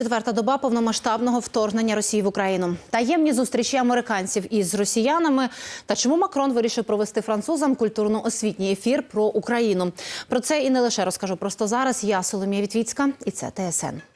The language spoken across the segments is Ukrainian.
Четверта доба повномасштабного вторгнення Росії в Україну. Таємні зустрічі американців із росіянами. Та чому Макрон вирішив провести французам культурно-освітній ефір про Україну? Про це і не лише розкажу просто зараз. Я Соломія Вітвіцька, і це ТСН.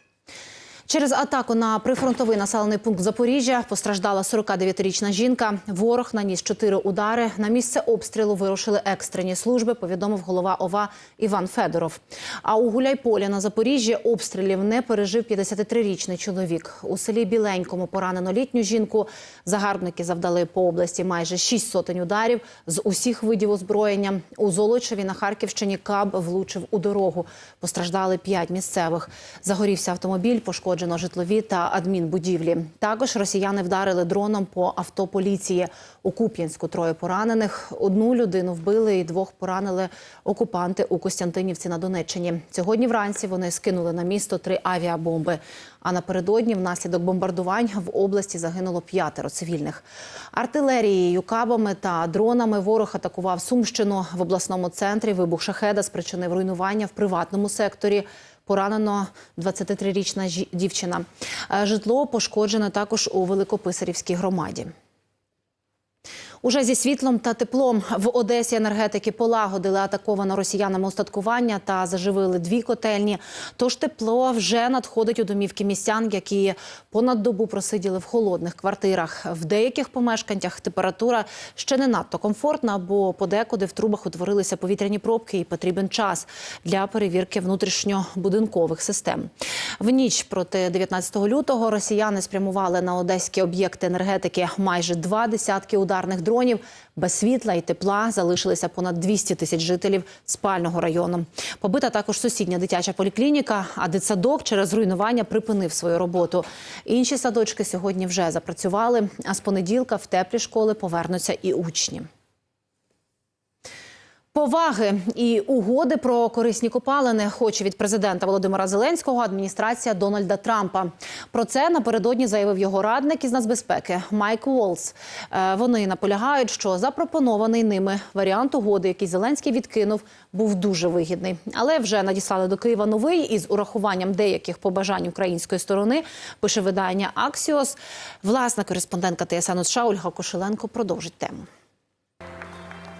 Через атаку на прифронтовий населений пункт Запоріжжя постраждала 49-річна жінка. Ворог наніс чотири удари. На місце обстрілу вирушили екстрені служби. Повідомив голова ОВА Іван Федоров. А у Гуляйполі на Запоріжжі обстрілів не пережив 53-річний чоловік. У селі Біленькому поранено літню жінку. Загарбники завдали по області майже шість сотень ударів з усіх видів озброєння. У Золочеві на Харківщині каб влучив у дорогу. Постраждали п'ять місцевих. Загорівся автомобіль, пошкоджено житлові та адмінбудівлі. Також росіяни вдарили дроном по авто поліції. У Куп'янську троє поранених. Одну людину вбили і двох поранили окупанти у Костянтинівці на Донеччині. Сьогодні вранці вони скинули на місто три авіабомби. А напередодні внаслідок бомбардувань в області загинуло п'ятеро цивільних. Артилерією, кабами та дронами ворог атакував Сумщину в обласному центрі. Вибух шахеда спричинив руйнування в приватному секторі. Поранено 23-річна жі- дівчина. Е, Житло пошкоджено також у Великописарівській громаді. Уже зі світлом та теплом в Одесі енергетики полагодили атаковане росіянами устаткування та заживили дві котельні. Тож тепло вже надходить у домівки містян, які понад добу просиділи в холодних квартирах. В деяких помешканнях температура ще не надто комфортна, бо подекуди в трубах утворилися повітряні пробки і потрібен час для перевірки внутрішньобудинкових систем. В ніч проти 19 лютого росіяни спрямували на одеські об'єкти енергетики майже два десятки ударних дронів. Без світла і тепла залишилися понад 200 тисяч жителів спального району. Побита також сусідня дитяча поліклініка, а дитсадок через руйнування припинив свою роботу. Інші садочки сьогодні вже запрацювали, а з понеділка в теплі школи повернуться і учні. Поваги і угоди про корисні копалини хоче від президента Володимира Зеленського адміністрація Дональда Трампа. Про це напередодні заявив його радник із нацбезпеки Майк Уолс. Е, Вони наполягають, що запропонований ними варіант угоди, який Зеленський відкинув, був дуже вигідний. Але вже надіслали до Києва новий із урахуванням деяких побажань української сторони. Пише видання Аксіос. Власна кореспондентка ТСН США Ольга Кошеленко продовжить тему.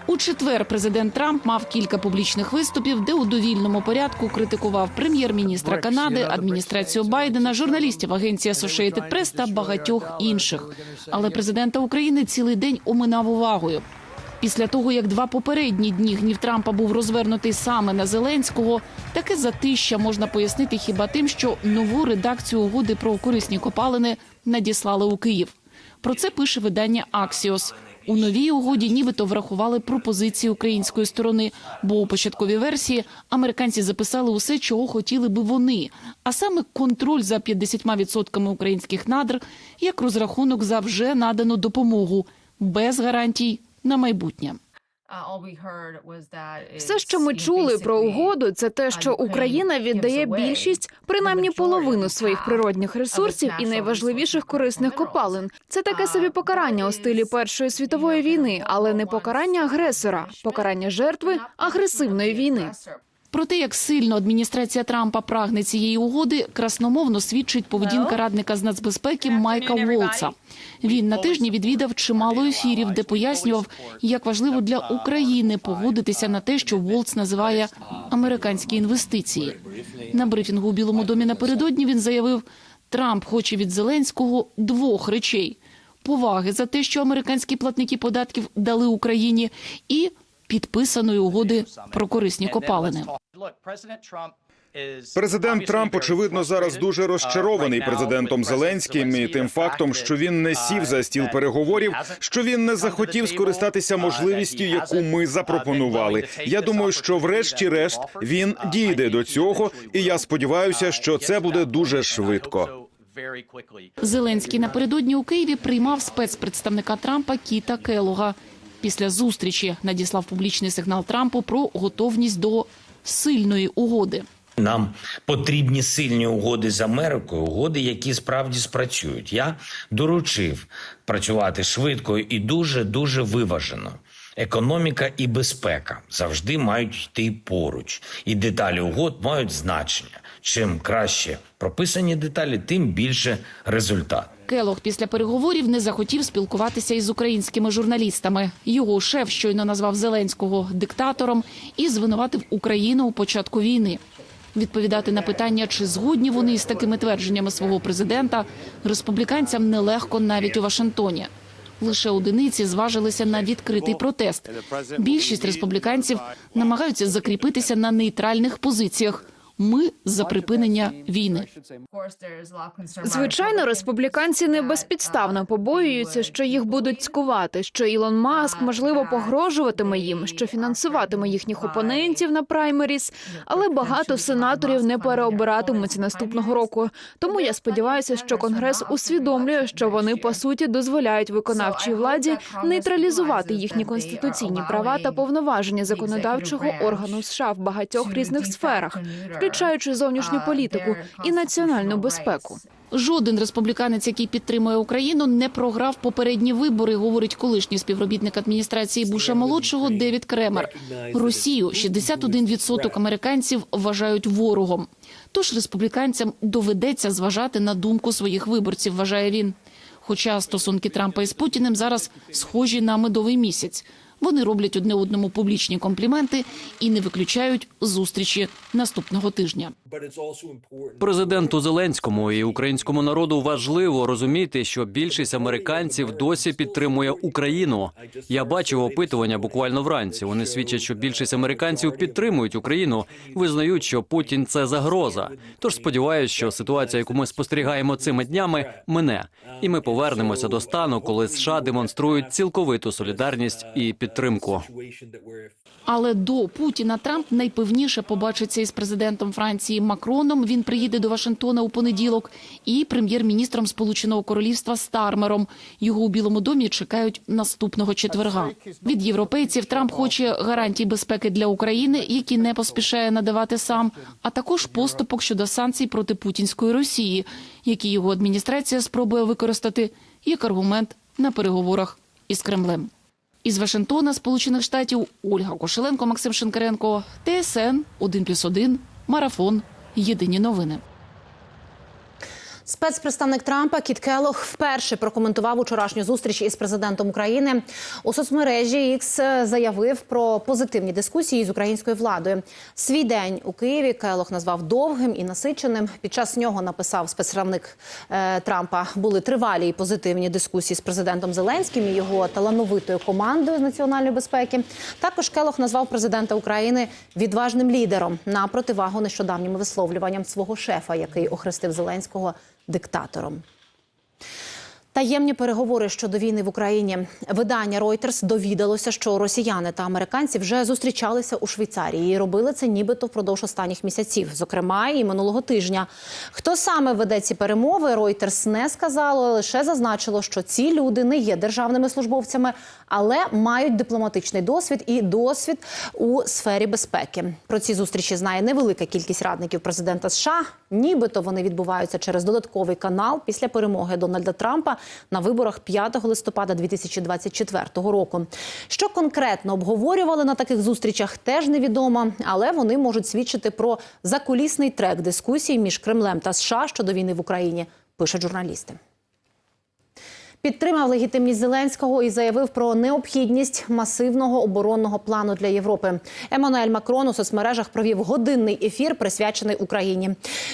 У четвер президент Трамп мав кілька публічних виступів, де у довільному порядку критикував прем'єр-міністра Канади, адміністрацію Байдена, журналістів агенції Associated Press та багатьох інших. Але президента України цілий день оминав увагою. Після того, як два попередні дні гнів Трампа був розвернутий саме на Зеленського, таке затища можна пояснити хіба тим, що нову редакцію угоди про корисні копалини надіслали у Київ. Про це пише видання Аксіос. У новій угоді нібито врахували пропозиції української сторони, бо у початковій версії американці записали усе, чого хотіли би вони, а саме контроль за 50% українських надр як розрахунок за вже надану допомогу без гарантій на майбутнє. Все, що ми чули про угоду, це те, що Україна віддає більшість, принаймні половину своїх природних ресурсів і найважливіших корисних копалин. Це таке собі покарання у стилі Першої світової війни, але не покарання агресора, покарання жертви агресивної війни. Про те, як сильно адміністрація Трампа прагне цієї угоди, красномовно свідчить поведінка радника з нацбезпеки Майка Волца. Він на тижні відвідав чимало ефірів, де пояснював, як важливо для України погодитися на те, що Волц називає американські інвестиції. На брифінгу у Білому домі напередодні він заявив, Трамп хоче від Зеленського двох речей: поваги за те, що американські платники податків дали Україні, і підписаної угоди про корисні копалини. Президент Трамп, очевидно, зараз дуже розчарований президентом Зеленським і тим фактом, що він не сів за стіл переговорів, що він не захотів скористатися можливістю, яку ми запропонували. Я думаю, що врешті-решт він дійде до цього, і я сподіваюся, що це буде дуже швидко. Зеленський напередодні у Києві приймав спецпредставника Трампа Кіта Келога. Після зустрічі надіслав публічний сигнал Трампу про готовність до сильної угоди. Нам потрібні сильні угоди з Америкою, угоди, які справді спрацюють. Я доручив працювати швидко і дуже дуже виважено. Економіка і безпека завжди мають йти поруч, і деталі угод мають значення. Чим краще прописані деталі, тим більше результат. Келох після переговорів не захотів спілкуватися із українськими журналістами. Його шеф щойно назвав Зеленського диктатором і звинуватив Україну у початку війни. Відповідати на питання, чи згодні вони із такими твердженнями свого президента, республіканцям нелегко навіть у Вашингтоні. Лише одиниці зважилися на відкритий протест. Більшість республіканців намагаються закріпитися на нейтральних позиціях. Ми за припинення війни. Звичайно, республіканці не безпідставно побоюються, що їх будуть цькувати, що Ілон Маск можливо погрожуватиме їм, що фінансуватиме їхніх опонентів на праймеріс, але багато сенаторів не переобиратимуться наступного року. Тому я сподіваюся, що конгрес усвідомлює, що вони по суті дозволяють виконавчій владі нейтралізувати їхні конституційні права та повноваження законодавчого органу США в багатьох різних сферах, включаючи зовнішню політику і національну безпеку. Жоден республіканець, який підтримує Україну, не програв попередні вибори, говорить колишній співробітник адміністрації Буша молодшого Девід Кремер. Росію 61% американців вважають ворогом. Тож республіканцям доведеться зважати на думку своїх виборців, вважає він. Хоча стосунки Трампа із Путіним зараз схожі на медовий місяць. Вони роблять одне одному публічні компліменти і не виключають зустрічі наступного тижня. Президенту Зеленському і українському народу важливо розуміти, що більшість американців досі підтримує Україну. Я бачив опитування буквально вранці. Вони свідчать, що більшість американців підтримують Україну, визнають, що Путін це загроза. Тож сподіваюся, що ситуація, яку ми спостерігаємо цими днями, мине, і ми повернемося до стану, коли США демонструють цілковиту солідарність і підтримку. Але до Путіна Трамп найпевніше побачиться із президентом Франції Макроном. Він приїде до Вашингтона у понеділок, і прем'єр-міністром Сполученого Королівства Стармером. Його у Білому домі чекають наступного четверга. Від європейців Трамп хоче гарантій безпеки для України, які не поспішає надавати сам, а також поступок щодо санкцій проти путінської Росії, які його адміністрація спробує використати як аргумент на переговорах із Кремлем. Із Вашингтона, Сполучених Штатів, Ольга Кошеленко, Максим Шинкаренко, ТСН 1+,1, Марафон. Єдині новини. Спецпредставник Трампа Кіт Келох вперше прокоментував учорашню зустріч із президентом України. У соцмережі X заявив про позитивні дискусії з українською владою. Свій день у Києві Келох назвав довгим і насиченим. Під час нього написав спецпредставник е, Трампа. Були тривалі і позитивні дискусії з президентом Зеленським і його талановитою командою з національної безпеки. Також Келох назвав президента України відважним лідером на противагу нещодавнім висловлюванням свого шефа, який охрестив Зеленського диктатором. Таємні переговори щодо війни в Україні. Видання Reuters довідалося, що росіяни та американці вже зустрічалися у Швейцарії і робили це нібито впродовж останніх місяців, зокрема і минулого тижня. Хто саме веде ці перемови, Reuters не сказало, лише зазначило, що ці люди не є державними службовцями, але мають дипломатичний досвід і досвід у сфері безпеки. Про ці зустрічі знає невелика кількість радників президента США. Нібито вони відбуваються через додатковий канал після перемоги Дональда Трампа на виборах 5 листопада 2024 року. Що конкретно обговорювали на таких зустрічах, теж невідомо, але вони можуть свідчити про закулісний трек дискусій між Кремлем та США щодо війни в Україні. Пишуть журналісти. Підтримав легітимність Зеленського і заявив про необхідність масивного оборонного плану для Європи. Еммануель Макрон у соцмережах провів годинний ефір, присвячений Україні.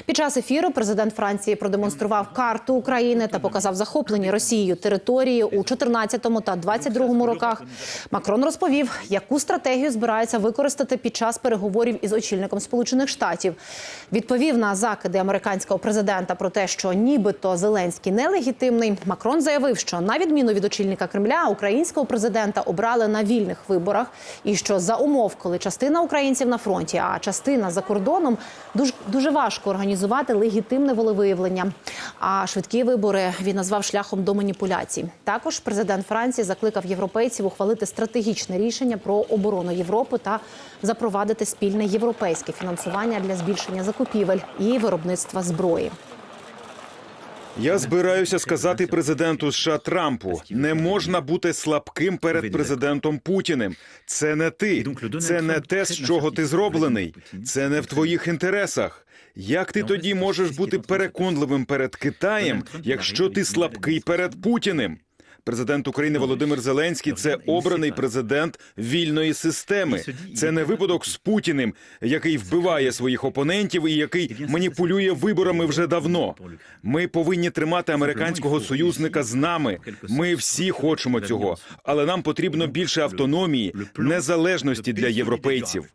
Під час ефіру президент Франції продемонстрував карту України та показав захоплені Росією території у 14 та 22 роках. Макрон розповів, яку стратегію збирається використати під час переговорів із очільником Сполучених Штатів. Відповів на закиди американського президента про те, що нібито Зеленський нелегітимний. Макрон заявив, що на відміну від очільника Кремля українського президента обрали на вільних виборах, і що за умов, коли частина українців на фронті, а частина за кордоном, дуже дуже важко організувати легітимне волевиявлення. А швидкі вибори він назвав шляхом до маніпуляцій. Також президент Франції закликав європейців ухвалити стратегічне рішення про оборону Європи та запровадити спільне європейське фінансування для збільшення закупівель і виробництва зброї. Я збираюся сказати президенту США Трампу: не можна бути слабким перед президентом Путіним. Це не ти, це не те, з чого ти зроблений. Це не в твоїх інтересах. Як ти тоді можеш бути переконливим перед Китаєм, якщо ти слабкий перед Путіним? Президент України Володимир Зеленський це обраний президент вільної системи. Це не випадок з Путіним, який вбиває своїх опонентів і який маніпулює виборами вже давно. Ми повинні тримати американського союзника з нами. Ми всі хочемо цього, але нам потрібно більше автономії, незалежності для європейців.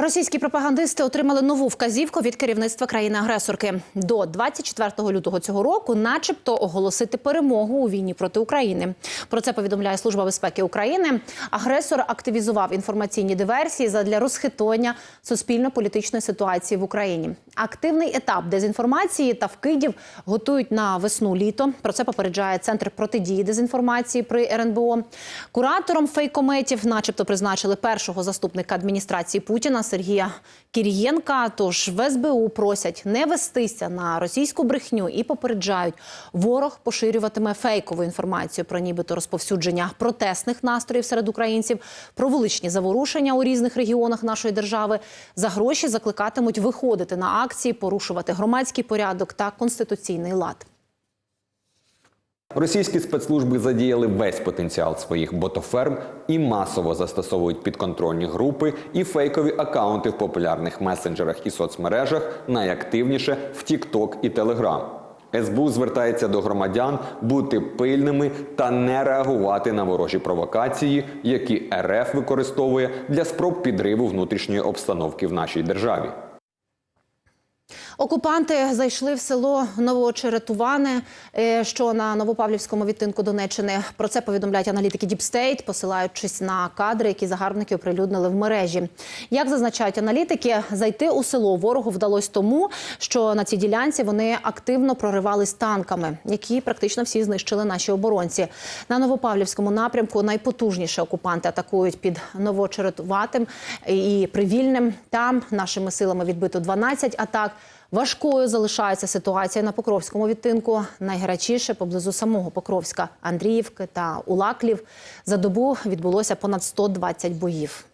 Російські пропагандисти отримали нову вказівку від керівництва країни-агресорки до 24 лютого цього року, начебто, оголосити перемогу у війні проти України. Про це повідомляє Служба безпеки України. Агресор активізував інформаційні диверсії задля розхитування суспільно-політичної ситуації в Україні. Активний етап дезінформації та вкидів готують на весну-літо. Про це попереджає центр протидії дезінформації при РНБО. Куратором фейкометів, начебто, призначили першого заступника адміністрації Путіна Сергія Кір'єнка. Тож в СБУ просять не вестися на російську брехню і попереджають, ворог поширюватиме фейкову інформацію про нібито розповсюдження протестних настроїв серед українців, про вуличні заворушення у різних регіонах нашої держави. За гроші закликатимуть виходити на акції, порушувати громадський порядок та конституційний лад. Російські спецслужби задіяли весь потенціал своїх ботоферм і масово застосовують підконтрольні групи і фейкові акаунти в популярних месенджерах і соцмережах, найактивніше в TikTok і Telegram. СБУ звертається до громадян бути пильними та не реагувати на ворожі провокації, які РФ використовує для спроб підриву внутрішньої обстановки в нашій державі. Окупанти зайшли в село Новоочеретуване, е, що на Новопавлівському відтинку Донеччини. Про це повідомляють аналітики Діпстейт, посилаючись на кадри, які загарбники оприлюднили в мережі. Як зазначають аналітики, зайти у село ворогу вдалося тому, що на цій ділянці вони активно проривались танками, які практично всі знищили наші оборонці. На Новопавлівському напрямку найпотужніше окупанти атакують під Новоочеретуватим і Привільним. Там нашими силами відбито 12 атак. Важкою залишається ситуація на Покровському відтинку. Найгарячіше поблизу самого Покровська, Андріївки та Улаклів. За добу відбулося понад 120 боїв.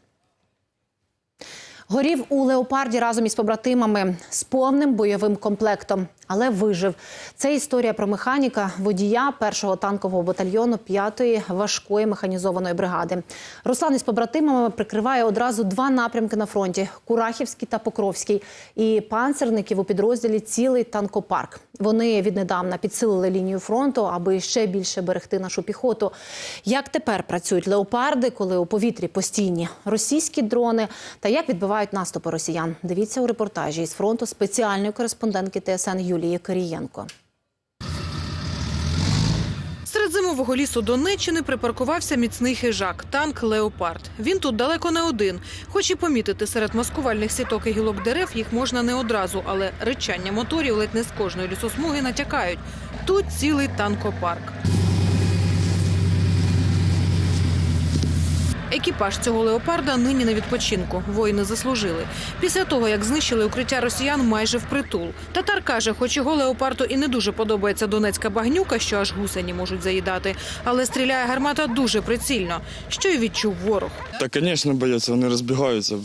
Горів у леопарді разом із побратимами з повним бойовим комплектом, але вижив. Це історія про механіка, водія першого танкового батальйону 5-ї важкої механізованої бригади. Руслан із побратимами прикриває одразу два напрямки на фронті: Курахівський та Покровський. І панцерників у підрозділі цілий танкопарк. Вони віднедавна підсилили лінію фронту, аби ще більше берегти нашу піхоту. Як тепер працюють леопарди, коли у повітрі постійні російські дрони, та як відбивають наступи росіян? Дивіться у репортажі із фронту спеціальної кореспондентки ТСН Юлії Кирієнко. Серед зимового лісу Донеччини припаркувався міцний хижак танк Леопард. Він тут далеко не один. Хоч і помітити серед маскувальних сіток і гілок дерев їх можна не одразу, але ричання моторів ледь не з кожної лісосмуги натякають. Тут цілий танкопарк. Екіпаж цього леопарда нині на відпочинку. Воїни заслужили. Після того, як знищили укриття росіян майже впритул. Татар каже, хоч його леопарду і не дуже подобається донецька багнюка, що аж гусені можуть заїдати, але стріляє гармата дуже прицільно, що й відчув ворог. Та, звісно, бояться, вони розбігаються.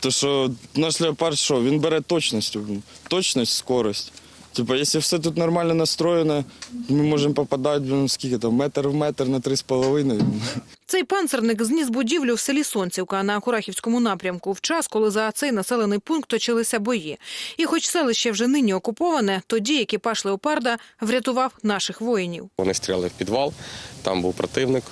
То що наш леопард, що він бере точністю, точність, скорость. Типа, якщо все тут нормально настроєно, ми можемо попадати ну, скільки там, метр в метр на три з половиною. Цей панцерник зніс будівлю в селі Сонцівка на Курахівському напрямку в час, коли за цей населений пункт точилися бої. І хоч селище вже нині окуповане, тоді екіпаж леопарда врятував наших воїнів. Вони стріляли в підвал, там був противник,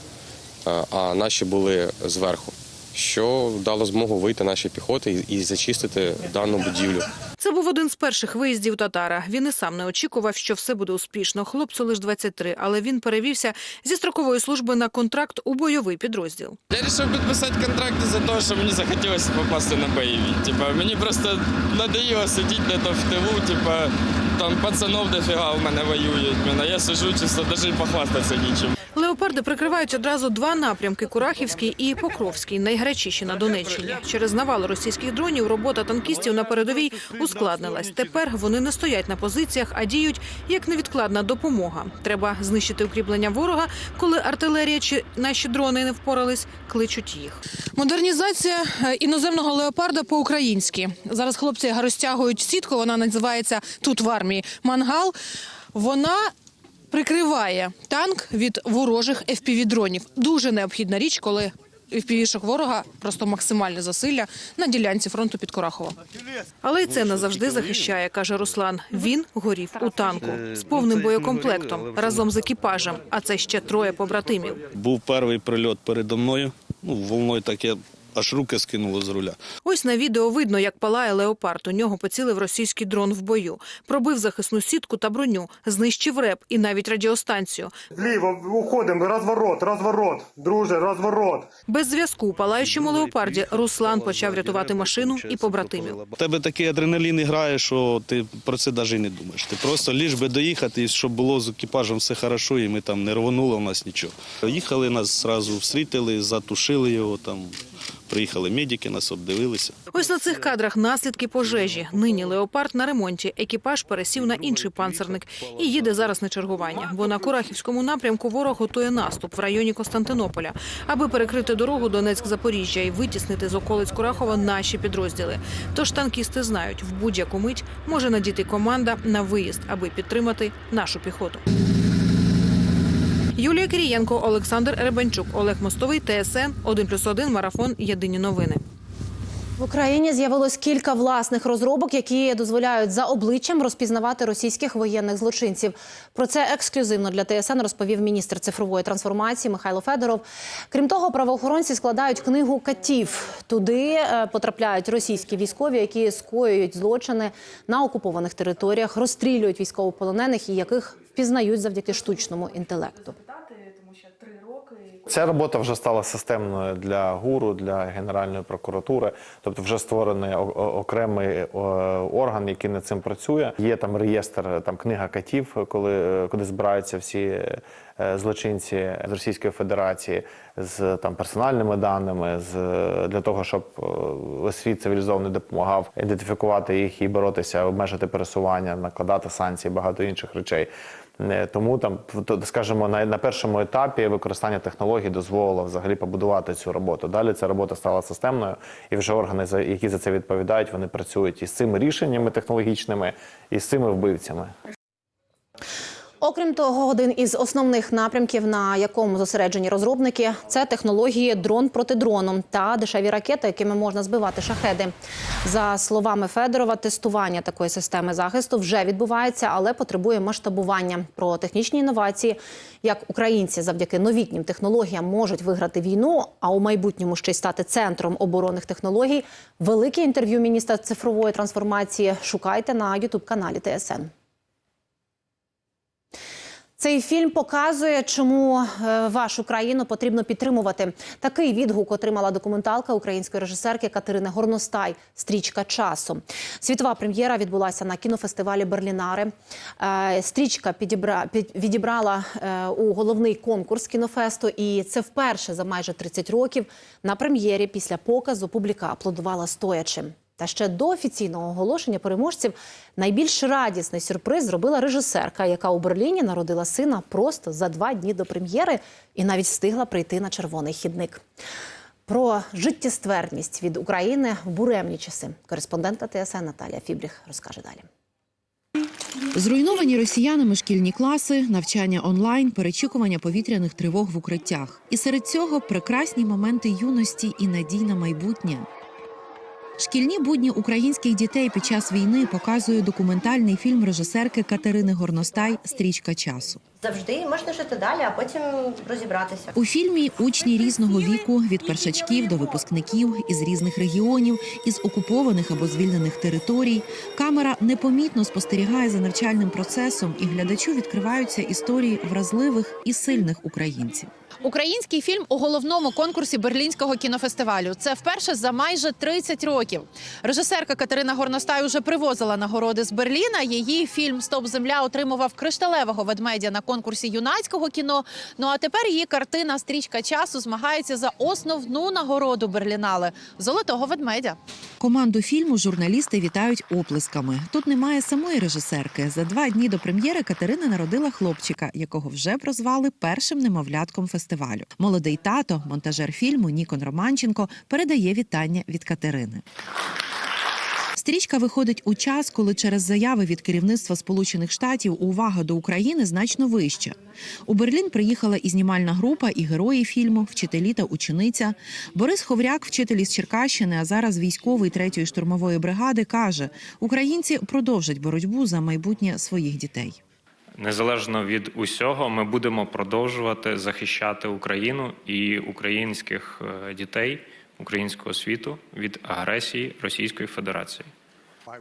а- а наші були зверху, що дало змогу вийти нашій піхоті і і зачистити дану будівлю. Це був один з перших виїздів татара. Він і сам не очікував, що все буде успішно. Хлопцю лише 23, але він перевівся зі строкової служби на контракт у бойовий підрозділ. Я вирішив підписати контракт за те, що мені захотілося попасти на бойові. Типа, мені просто надоїло сидіти на то в тилу, типа, Там пацанов дофіга у мене воюють. Мене. Я сижу чисто, навіть похвастатися нічим. Леопарди прикривають одразу два напрямки Курахівський і Покровський, найгарячіші на Донеччині. Через навали російських дронів робота танкістів на передовій ускладнилась. Тепер вони не стоять на позиціях, а діють як невідкладна допомога. Треба знищити укріплення ворога, коли артилерія чи наші дрони не впорались, кличуть їх. Модернізація е, іноземного леопарда по-українськи. Зараз хлопці розтягують сітку. Вона називається тут в армії мангал. Вона прикриває танк від ворожих FPV-дронів. Дуже необхідна річ, коли FPV-шок ворога просто максимальне засилля на ділянці фронту під Корахово. Але й це не завжди захищає, каже Руслан. Він горів у танку з повним боєкомплектом разом з екіпажем. А це ще троє побратимів. Був перший прильот передо мною. Ну, волною так я аж руки скинуло з руля. Ось на відео видно, як палає леопард. У нього поцілив російський дрон в бою. Пробив захисну сітку та броню, знищив реп і навіть радіостанцію. Вліво уходимо, розворот, розворот, друже, розворот. Без зв'язку у палаючому леопарді Руслан почав рятувати машину і побратимів. У тебе такий адреналін грає, що ти про це навіть і не думаєш. Ти просто ліж би доїхати, і щоб було з екіпажем все хорошо, і ми там не рвонуло в нас нічого. Їхали нас зразу встрітили, затушили його там. Приїхали медики, нас обдивилися. Ось на цих кадрах наслідки пожежі. Нині леопард на ремонті. Екіпаж пересів на інший панцерник і їде зараз на чергування. Бо на Курахівському напрямку ворог готує наступ в районі Константинополя, аби перекрити дорогу Донецьк-Запоріжжя і витіснити з околиць Курахова наші підрозділи. Тож танкісти знають, в будь-яку мить може надіти команда на виїзд, аби підтримати нашу піхоту. Юлія Кирієнко, Олександр Ребенчук, Олег Мостовий, ТСН 1+,1, Марафон. Єдині новини. В Україні з'явилось кілька власних розробок, які дозволяють за обличчям розпізнавати російських воєнних злочинців. Про це ексклюзивно для ТСН розповів міністр цифрової трансформації Михайло Федоров. Крім того, правоохоронці складають книгу катів. Туди е, потрапляють російські військові, які скоюють злочини на окупованих територіях, розстрілюють військовополонених і яких впізнають завдяки штучному інтелекту. Ця робота вже стала системною для ГУРу, для Генеральної прокуратури, тобто вже створений окремий орган, який над цим працює. Є там реєстр, там книга катів, коли е, куди збираються всі е, злочинці з Російської Федерації з там персональними даними, з для того, щоб е, світ цивілізований допомагав ідентифікувати їх і боротися, обмежити пересування, накладати санкції, багато інших речей. Е, Тому там, скажімо, на, на першому етапі використання технологій дозволило взагалі побудувати цю роботу. Далі ця робота стала системною, і вже органи, які за це відповідають, вони працюють із цими рішеннями технологічними, і з цими вбивцями. Окрім того, один із основних напрямків, на якому зосереджені розробники, це технології дрон проти дрону та дешеві ракети, якими можна збивати шахеди. За словами Федорова, тестування такої системи захисту вже відбувається, але потребує масштабування. Про технічні інновації, як українці завдяки новітнім технологіям можуть виграти війну, а у майбутньому ще й стати центром оборонних технологій. Велике інтерв'ю міністра цифрової трансформації шукайте на ютуб каналі ТСН. Цей фільм показує, чому е, вашу країну потрібно підтримувати. Такий відгук отримала документалка української режисерки Катерини Горностай Стрічка часу. Світова прем'єра відбулася на кінофестивалі Берлінари. Е, Стрічка відібрала е, у головний конкурс кінофесту, і це вперше за майже 30 років на прем'єрі після показу публіка аплодувала стоячи. Та ще до офіційного оголошення переможців найбільш радісний сюрприз зробила режисерка, яка у Берліні народила сина просто за два дні до прем'єри і навіть встигла прийти на червоний хідник. Про життєстверність від України в буремні часи. Кореспондентка ТСН Наталія Фібріх розкаже далі. Зруйновані росіянами шкільні класи, навчання онлайн, перечікування повітряних тривог в укриттях. І серед цього прекрасні моменти юності і надій на майбутнє. Шкільні будні українських дітей під час війни показує документальний фільм режисерки Катерини Горностай Стрічка часу. Завжди можна жити далі, а потім розібратися. У фільмі учні різного віку від першачків до випускників із різних регіонів, із окупованих або звільнених територій. Камера непомітно спостерігає за навчальним процесом, і глядачу відкриваються історії вразливих і сильних українців. Український фільм у головному конкурсі Берлінського кінофестивалю. Це вперше за майже 30 років. Режисерка Катерина Горностай уже привозила нагороди з Берліна. Її фільм Стоп Земля отримував кришталевого ведмедя на конкурсі юнацького кіно. Ну а тепер її картина Стрічка часу змагається за основну нагороду Берлінале золотого ведмедя. Команду фільму журналісти вітають оплесками. Тут немає самої режисерки. За два дні до прем'єри Катерина народила хлопчика, якого вже прозвали першим немовлятком фестивалю. Молодий тато, монтажер фільму Нікон Романченко, передає вітання від Катерини. Стрічка виходить у час, коли через заяви від керівництва Сполучених Штатів увага до України значно вища. У Берлін приїхала і знімальна група, і герої фільму, вчителі та учениця. Борис Ховряк, вчитель із Черкащини, а зараз військовий третьої штурмової бригади, каже: українці продовжать боротьбу за майбутнє своїх дітей. Незалежно від усього, ми будемо продовжувати захищати Україну і українських е, дітей, українського світу від агресії Російської Федерації.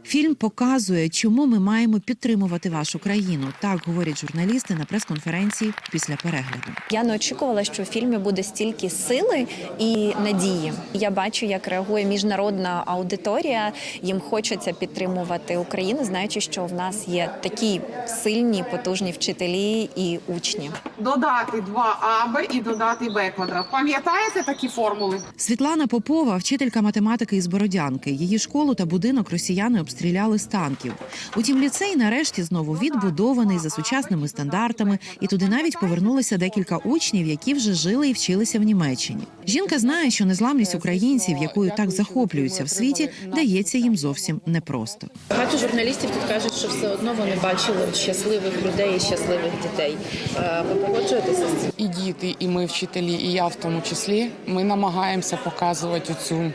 Фільм показує, чому ми маємо підтримувати вашу країну. Так говорять журналісти на прес-конференції після перегляду. Я не очікувала, що в фільмі буде стільки сили і надії. Я бачу, як реагує міжнародна аудиторія. Їм хочеться підтримувати Україну, знаючи, що в нас є такі сильні, потужні вчителі і учні. Додати 2аб і додати б квадрат. Пам'ятаєте такі формули? Світлана Попова, вчителька математики із Бородянки. Її школу та будинок росіяни обстріляли з танків. Утім, ліцей нарешті знову відбудований за сучасними стандартами, і туди навіть повернулося декілька учнів, які вже жили і вчилися в Німеччині. Жінка знає, що незламність українців, якою так захоплюються в світі, дається їм зовсім непросто. Багато журналістів тут кажуть, що все одно вони бачили щасливих людей і щасливих дітей. Е, Ви погоджуєтеся з цим? І діти, і ми вчителі, і я в тому числі. Ми намагаємося показувати цю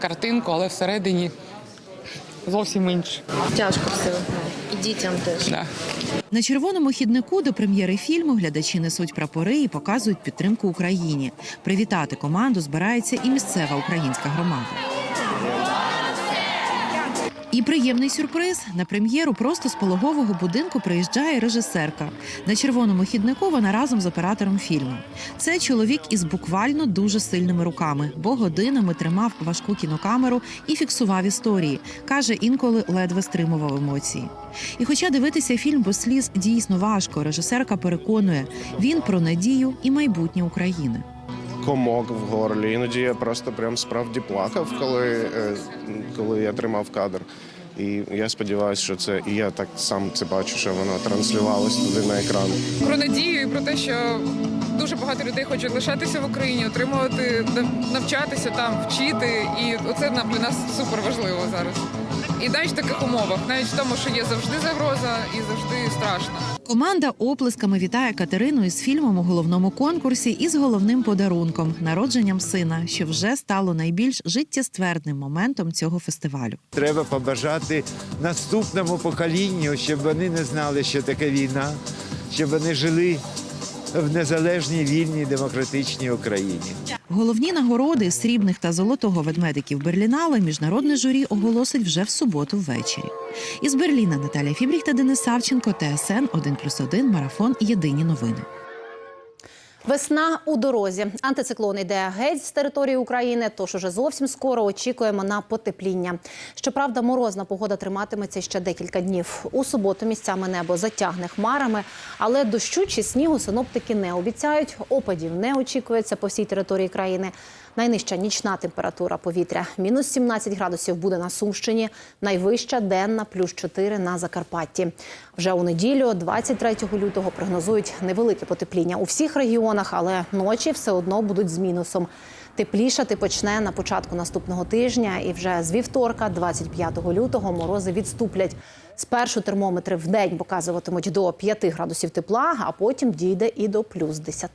картинку, але всередині зовсім інше. Тяжко все. І дітям теж. Да. На червоному хіднику до прем'єри фільму глядачі несуть прапори і показують підтримку Україні. Привітати команду збирається і місцева українська громада. І приємний сюрприз на прем'єру просто з пологового будинку приїжджає режисерка. На червоному хіднику вона разом з оператором фільму. Це чоловік із буквально дуже сильними руками, бо годинами тримав важку кінокамеру і фіксував історії. каже, інколи ледве стримував емоції. І хоча дивитися фільм без сліз дійсно важко, режисерка переконує, він про надію і майбутнє України. Комок в горлі. Іноді я просто прям справді плакав, коли, е, коли я тримав кадр. І я сподіваюся, що це і я так сам це бачу, що воно транслювалось туди на екран. про надію і про те, що дуже багато людей хочуть лишатися в Україні, отримувати, навчатися там, вчити. І оце нам для нас супер важливо зараз. І навіть в таких умовах, навіть в тому, що є завжди загроза і завжди страшно. Команда оплесками вітає Катерину із фільмом у головному конкурсі і з головним подарунком народженням сина, що вже стало найбільш життєствердним моментом цього фестивалю. Треба побажати наступному поколінню, щоб вони не знали, що таке війна, щоб вони жили в незалежній, вільній, демократичній Україні. Головні нагороди срібних та золотого ведмедиків Берлінали міжнародне журі оголосить вже в суботу ввечері. Із Берліна Наталія Фібріх та Денис Савченко, ТСН 1+,1, Марафон. Єдині новини. Весна у дорозі. Антициклон йде геть з території України, тож уже зовсім скоро очікуємо на потепління. Щоправда, морозна погода триматиметься ще декілька днів. У суботу місцями небо затягне хмарами, але дощу чи снігу синоптики не обіцяють. Опадів не очікується по всій території країни. Найнижча нічна температура повітря мінус 17 градусів буде на Сумщині. Найвища денна плюс 4 на Закарпатті. Вже у неділю, 23 лютого, прогнозують невелике потепління у всіх регіонах, але ночі все одно будуть з мінусом. Теплішати почне на початку наступного тижня, і вже з вівторка, 25 лютого, морози відступлять. Спершу термометри в день показуватимуть до 5 градусів тепла, а потім дійде і до плюс 10.